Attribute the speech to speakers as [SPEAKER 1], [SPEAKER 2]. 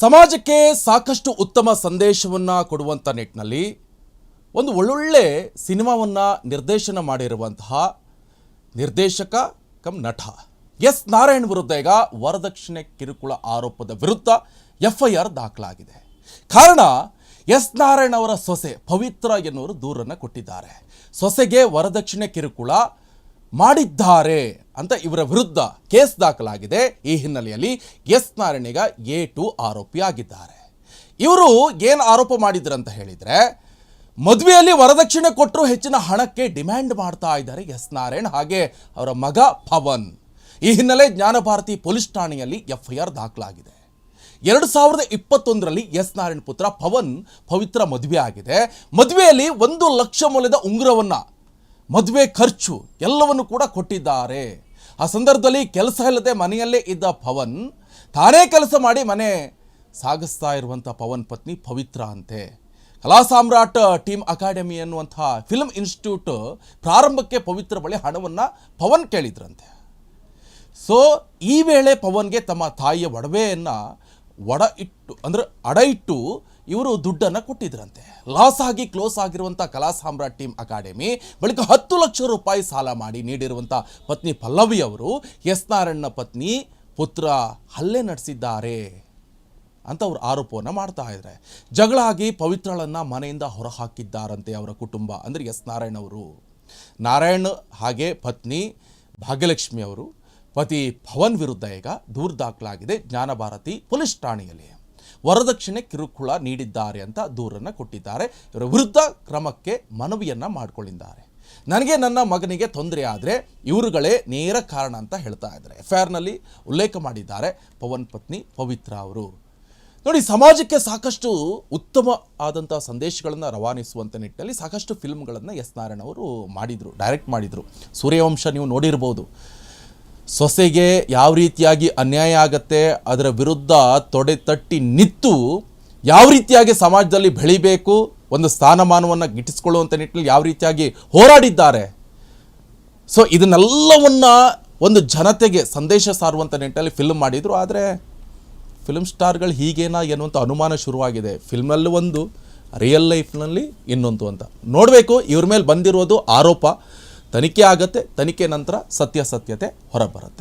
[SPEAKER 1] ಸಮಾಜಕ್ಕೆ ಸಾಕಷ್ಟು ಉತ್ತಮ ಸಂದೇಶವನ್ನು ಕೊಡುವಂಥ ನಿಟ್ಟಿನಲ್ಲಿ ಒಂದು ಒಳ್ಳೊಳ್ಳೆ ಸಿನಿಮಾವನ್ನು ನಿರ್ದೇಶನ ಮಾಡಿರುವಂತಹ ನಿರ್ದೇಶಕ ಕಮ್ ನಟ ಎಸ್ ನಾರಾಯಣ್ ವಿರುದ್ಧ ಈಗ ವರದಕ್ಷಿಣೆ ಕಿರುಕುಳ ಆರೋಪದ ವಿರುದ್ಧ ಎಫ್ಐಆರ್ ದಾಖಲಾಗಿದೆ. ಕಾರಣ ಎಸ್ ನಾರಾಯಣ್ ಅವರ ಸೊಸೆ ಪವಿತ್ರ ಎನ್ನುವರು ದೂರನ್ನು ಕೊಟ್ಟಿದ್ದಾರೆ. ಸೊಸೆಗೆ ವರದಕ್ಷಿಣೆ ಕಿರುಕುಳ ಮಾಡಿದ್ದಾರೆ. ಅಂತ ಇವರ ವಿರುದ್ಧ ಕೇಸ್ ದಾಖಲಾಗಿದೆ. ಈ ಹಿನ್ನೆಲೆಯಲ್ಲಿ ಎಸ್ ನಾರಾಯಣಿಗ ಎ ಟು ಆರೋಪಿಯಾಗಿದ್ದಾರೆ ಇವರು ಏನು ಆರೋಪ ಮಾಡಿದ್ರಂತ ಹೇಳಿದರೆ, ಮದುವೆಯಲ್ಲಿ ವರದಕ್ಷಿಣೆ ಕೊಟ್ಟರು ಹೆಚ್ಚಿನ ಹಣಕ್ಕೆ ಡಿಮ್ಯಾಂಡ್ ಮಾಡ್ತಾ ಇದ್ದಾರೆ ಎಸ್ ನಾರಾಯಣ್ ಹಾಗೆ ಅವರ ಮಗ ಪವನ್. ಈ ಹಿನ್ನೆಲೆ ಜ್ಞಾನಭಾರತಿ ಪೊಲೀಸ್ ಠಾಣೆಯಲ್ಲಿ ಎಫ್ಐಆರ್ ದಾಖಲಾಗಿದೆ. ಎರಡು ಸಾವಿರದ ಇಪ್ಪತ್ತೊಂದರಲ್ಲಿ ಎಸ್ ನಾರಾಯಣ್ ಪುತ್ರ ಪವನ್ ಪವಿತ್ರ ಮದುವೆ ಆಗಿದೆ. ಮದುವೆಯಲ್ಲಿ ಒಂದು ಲಕ್ಷ ಮೌಲ್ಯದ ಉಂಗುರವನ್ನು ಮದುವೆ ಖರ್ಚು ಎಲ್ಲವನ್ನು ಕೂಡ ಕೊಟ್ಟಿದ್ದಾರೆ. ಆ ಸಂದರ್ಭದಲ್ಲಿ ಕೆಲಸ ಇಲ್ಲದೆ ಮನೆಯಲ್ಲೇ ಇದ್ದ ಪವನ್ ತಾನೇ ಕೆಲಸ ಮಾಡಿ ಮನೆ ಸಾಗಿಸ್ತಾ ಇರುವಂಥ ಪವನ್ ಪತ್ನಿ ಪವಿತ್ರ ಅಂತೆ. ಕಲಾ ಸಾಮ್ರಾಟ್ ಟೀಮ್ ಅಕಾಡೆಮಿ ಅನ್ನುವಂಥ ಫಿಲ್ಮ್ ಇನ್ಸ್ಟಿಟ್ಯೂಟ್ ಪ್ರಾರಂಭಕ್ಕೆ ಪವಿತ್ರ ಬಳಿ ಹಣವನ್ನು ಪವನ್ ಕೇಳಿದ್ರಂತೆ. ಸೊ ಈ ವೇಳೆ ಪವನ್ಗೆ ತಮ್ಮ ತಾಯಿಯ ಒಡವೆಯನ್ನು ಒಡ ಇಟ್ಟು ಅಂದರೆ ಅಡ ಇಟ್ಟು ಇವರು ದುಡ್ಡನ್ನು ಕೊಟ್ಟಿದ್ರಂತೆ. ಲಾಸ್ ಆಗಿ ಕ್ಲೋಸ್ ಆಗಿರುವಂಥ ಕಲಾ ಸಾಮ್ರಾಟ್ ಟೀಮ್ ಅಕಾಡೆಮಿ, ಬಳಿಕ ಹತ್ತು ಲಕ್ಷ ರೂಪಾಯಿ ಸಾಲ ಮಾಡಿ ನೀಡಿರುವಂಥ ಪತ್ನಿ ಪಲ್ಲವಿ ಅವರು, ಎಸ್ ನಾರಾಯಣನ ಪತ್ನಿ ಪುತ್ರ ಹಲ್ಲೆ ನಡೆಸಿದ್ದಾರೆ ಅಂತ ಅವರು ಆರೋಪವನ್ನು ಮಾಡ್ತಾ ಇದ್ದಾರೆ ಜಗಳಾಗಿ ಪವಿತ್ರಳನ್ನು ಮನೆಯಿಂದ ಹೊರಹಾಕಿದ್ದಾರಂತೆ ಅವರ ಕುಟುಂಬ ಅಂದರೆ ಎಸ್ ನಾರಾಯಣ್ ಅವರು. ನಾರಾಯಣ್ ಹಾಗೆ ಪತ್ನಿ ಭಾಗ್ಯಲಕ್ಷ್ಮಿ ಅವರು, ಪತಿ ಭವನ್ ವಿರುದ್ಧ ಈಗ ದೂರು ದಾಖಲಾಗಿದೆ. ಜ್ಞಾನಭಾರತಿ ಪೊಲೀಸ್ ಠಾಣೆಯಲ್ಲಿ. ವರದಕ್ಷಿಣೆ ಕಿರುಕುಳ ನೀಡಿದ್ದಾರೆ ಅಂತ ದೂರನ್ನು ಕೊಟ್ಟಿದ್ದಾರೆ. ಇವರ ವಿರುದ್ಧ ಕ್ರಮಕ್ಕೆ ಮನವಿಯನ್ನು ಮಾಡಿಕೊಂಡಿದ್ದಾರೆ ನನಗೆ ನನ್ನ ಮಗನಿಗೆ ತೊಂದರೆ ಆದರೆ ಇವರುಗಳೇ ನೇರ ಕಾರಣ ಅಂತ ಹೇಳ್ತಾ ಇದ್ದಾರೆ. ಎಫ್ನಲ್ಲಿ ಉಲ್ಲೇಖ ಮಾಡಿದ್ದಾರೆ ಪವನ್ ಪತ್ನಿ ಪವಿತ್ರ ಅವರು. ನೋಡಿ, ಸಮಾಜಕ್ಕೆ ಸಾಕಷ್ಟು ಉತ್ತಮ ಆದಂಥ ಸಂದೇಶಗಳನ್ನು ರವಾನಿಸುವಂಥ ನಿಟ್ಟಿನಲ್ಲಿ ಸಾಕಷ್ಟು ಫಿಲ್ಮ್ಗಳನ್ನು ಎಸ್ ನಾರಾಯಣ್ ಅವರು ಮಾಡಿದರು ಡೈರೆಕ್ಟ್ ಮಾಡಿದರು. ಸೂರ್ಯವಂಶ ನೀವು ನೋಡಿರ್ಬೋದು. ಸೊಸೆಗೆ ಯಾವ ರೀತಿಯಾಗಿ ಅನ್ಯಾಯ ಆಗತ್ತೆ, ಅದರ ವಿರುದ್ಧ ತೊಡೆ ತಟ್ಟಿ ನಿಂತು ಯಾವ ರೀತಿಯಾಗಿ ಸಮಾಜದಲ್ಲಿ ಬೆಳಿಬೇಕು, ಒಂದು ಸ್ಥಾನಮಾನವನ್ನು ಗಿಟ್ಟಿಸ್ಕೊಳ್ಳುವಂಥ ನಿಟ್ಟಿನಲ್ಲಿ ಯಾವ ರೀತಿಯಾಗಿ ಹೋರಾಡಿದ್ದಾರೆ. ಸೊ ಇದನ್ನೆಲ್ಲವನ್ನು ಒಂದು ಜನತೆಗೆ ಸಂದೇಶ ಸಾರುವಂಥ ನಿಟ್ಟಲ್ಲಿ ಫಿಲ್ಮ್ ಮಾಡಿದರು. ಆದರೆ ಫಿಲ್ಮ್ ಸ್ಟಾರ್ಗಳು ಹೀಗೇನಾ ಎನ್ನುವಂಥ ಅನುಮಾನ ಶುರುವಾಗಿದೆ. ಫಿಲ್ಮಲ್ಲಿ ಒಂದು ರಿಯಲ್ ಲೈಫ್ನಲ್ಲಿ ಇನ್ನೊಂದು ಅಂತ. ನೋಡಬೇಕು, ಇವ್ರ ಮೇಲೆ ಬಂದಿರೋದು ಆರೋಪ. ತನಿಖೆ ಆಗತ್ತೆ ತನಿಖೆ ನಂತರ ಸತ್ಯಾಸತ್ಯತೆ ಹೊರಬರುತ್ತೆ.